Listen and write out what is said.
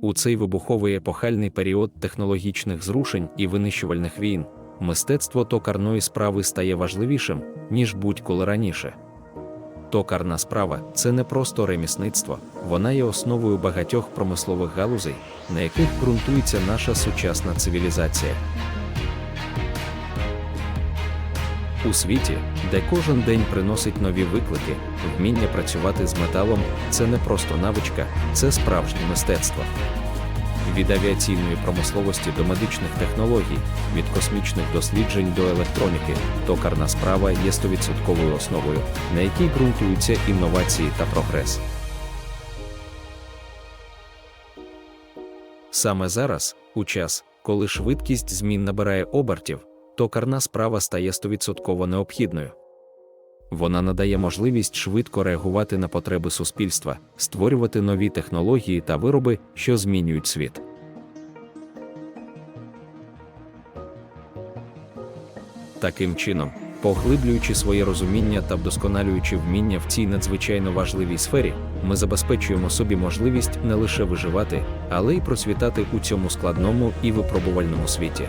У цей вибуховий епохальний період технологічних зрушень і винищувальних війн мистецтво токарної справи стає важливішим, ніж будь-коли раніше. Токарна справа це не просто ремісництво, вона є основою багатьох промислових галузей, на яких ґрунтується наша сучасна цивілізація. У світі, де кожен день приносить нові виклики, вміння працювати з металом це не просто навичка, це справжнє мистецтво. Від авіаційної промисловості до медичних технологій, від космічних досліджень до електроніки, токарна справа є 100% основою, на якій ґрунтуються інновації та прогрес. Саме зараз, у час, коли швидкість змін набирає обертів, токарна справа стає 100% необхідною. Вона надає можливість швидко реагувати на потреби суспільства, створювати нові технології та вироби, що змінюють світ. Таким чином, поглиблюючи своє розуміння та вдосконалюючи вміння в цій надзвичайно важливій сфері, ми забезпечуємо собі можливість не лише виживати, але й процвітати у цьому складному і випробувальному світі.